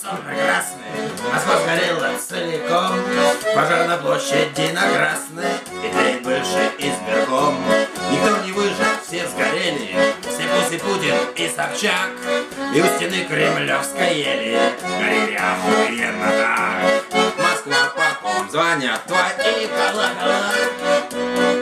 сонно-красный Москва сгорела целиком. Пожар на площади на Красной И день бывший избирком Никто не выжил, все сгорели. Все пусть Путин и Собчак И у стены кремлевской ели. Горели охуенно так Москва по ком звонят Твои колокола.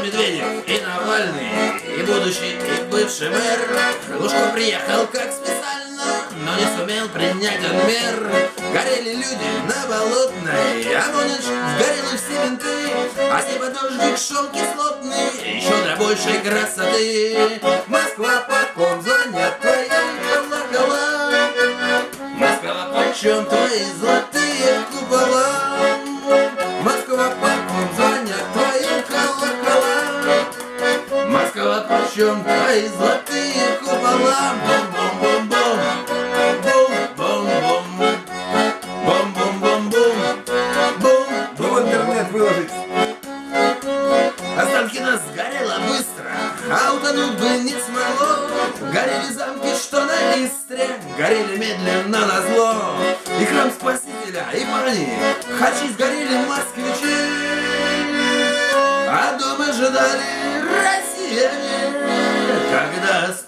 Сгорел Медведев и Навальный, и будущий, и бывший мэр. Лужков приехал как специально, но не сумел принять он мер. Горели люди на Болотной, а в ночь сгорели все менты. А с дождик шел кислотный, еще для большей красоты. Москва, по ком звонят твои колокола? Москва, почем твои золотые Почем твои золотые купола? Бум-бум-бум-бум Бум-бум-бум Бум-бум-бум-бум в Бум-бум интернет выложить. Останкино сгорело быстро, а утонуть бы не смогло. Горели замки, что на Истре, горели медленно на зло. И храм Спасителя, и бани, хачи сгорели москвичи. А дома ждали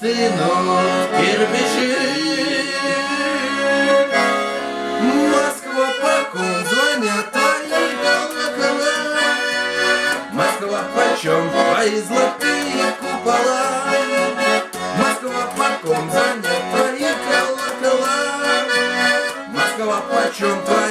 когда остынут кирпичи. Москва, ком звонят твои колокола? Москва, почем твои золотые купола? Москва, ком звонят твои колокола? Москва, почем твои